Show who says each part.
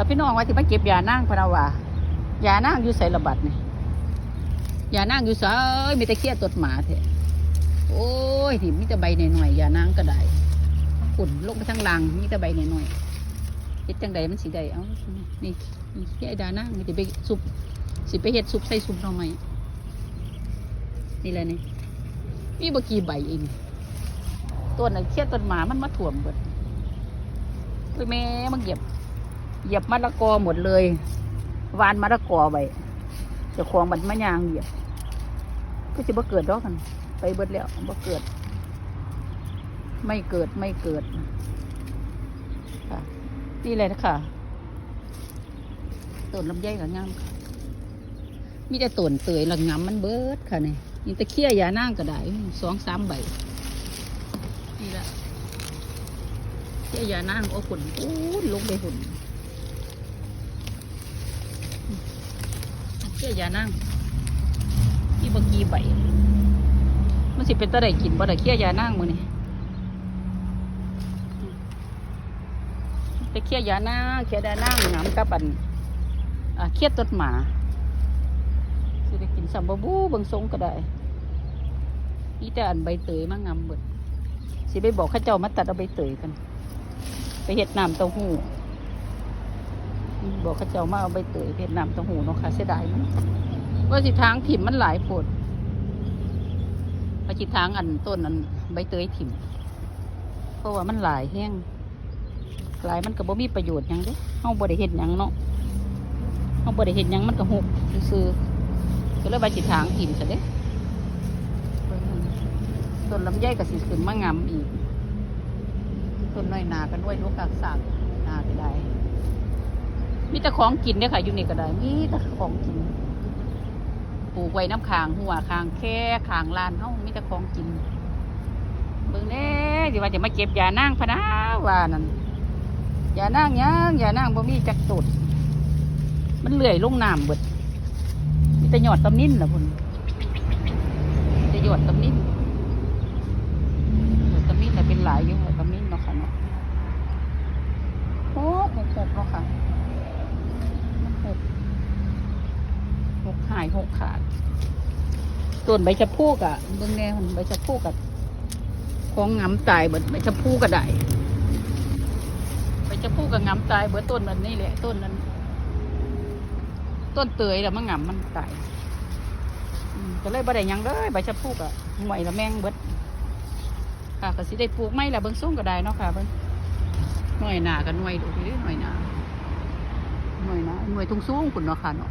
Speaker 1: แล้วพี่น้องว่าที่มาเก็บยานั่งพนาวายานั่งอยู่ใส่ระบัดนี่ยานั่งอยู่ใส่มีแต่เคี้ยตดหมาเถอะโอ้ยที่มีแต่ใบหน่อยๆยานั่งก็ได้ฝุ่นลงไปทั้งลังมีแต่ใบหน่อยๆเฮ็ดจังใดมันสิได้เอ้านี่นี่เคี้ยดานั่งนี่สิไปซุปสิไปเฮ็ดซุปใส่ซุปหน่อไม้นี่แหละนี่มีบกี่ใบเองต้นน่ะเคี้ยต้นหมามันมาถ่วมเบิดคือแม่มันเหยียบ เหยียบมะละกอหมดเลยวานมะละกอไว้จะควงมันมะยางเหยียบก็จะบ่เกิดดอกกัน ไปเบิดแล้วบ่เกิด ไม่เกิดไม่เกิดค่ะนี่เลยนะค่ะต้นลำไยกับงามค่ะมีแต่ต้นเตยหละงงามมันเบิดค่ะนี่มีแต่เขี้ยยานั่งก็ได้สองสามใบนี่ละเขี้ยยานั่งโอ้ฝุ่นโอ้ลงไปฝุ่น เชื่อยานั่งที่บกีใบมันสิเป็นตะไดกินบ่ได้เคี่ยยานั่งมือนี่แต่เคี่ยยานั่งเคี่ยยานั่งหนำกับอันอ่าเคี่ยต้นหมาสิได้กินสัมบบูบางทรงก็ได้อีแต่อันใบเตยมางำเบิดสิไปบอกข้าเจ้ามาตัดเอาใบเตยกัน ไปเห็ดน้ำเต้าหู้ บอกเขาเจ้ามาเอาใบเตยเพชรน้ำเต้าหู้เนาะค่ะเสียดายมันว่าสิทางถิ่มมันหลายโพดไปจิทางอันต้นอันใบเตยถิ่มเพราะว่ามันหลายแห้งหลายมันก็บ่มีประโยชน์หยังเด้เฮาบ่ได้เฮ็ดหยังเนาะเฮาบ่ได้เฮ็ดหยังมันก็หกซื่อๆก็เลยไปจิทางถิ่มซะเด้เบิ่งนั่นต้นลำไยก็สิขึ้นมางํอีกต้นน้อยหนากันไว้ลูกกากสากหนาก็ได้ มีแต่ของกินเนี่ยค่ะอยู่นี่ก็ได้มีแต่ของกินปลูกไว้น้ำคางหัวคางแค่คางลานเฮามีแต่ของกินเบิ่งแน่สิว่าจะมาเก็บยานั่งพนะว่านั่นยานั่งยังยานั่งบ่มีจักตุดมันเลื่อยลงน้ำเบิดมีแต่หยอดตำนิ้นล่ะพุ่นมีแต่หยอดตำนิ้นหยอดตำนิ้นแต่ะเป็นหลายอยู่หยอดตำนิ้นเนาะค่ะเนาะโอ้หกหกเนาะค่ะ หกหกหายหกขาด ส่วนใบชะพูกอะเบื้องแน่มันใบชะพูกกับของงำตายเบิดใบชะพูก็ได้ใบชะพูกับงำตายเบิดต้นมันนี่แหละต้นนั้น ต้นเตยแล้วมันงำมันตายก็เลยบ่ได้ยังเลยใบชะพูกอะห่วยละแมงเบิดค่ะก็สิได้ปลูกไม้ละเบิ้งส่งก็ได้เนาะค่ะเบิ้งหน่วยหนากับหน่วยดูดิหน่วยหนาหน่วยหนะหน่วยตรงสูงคุณเนาะค่ะเนาะ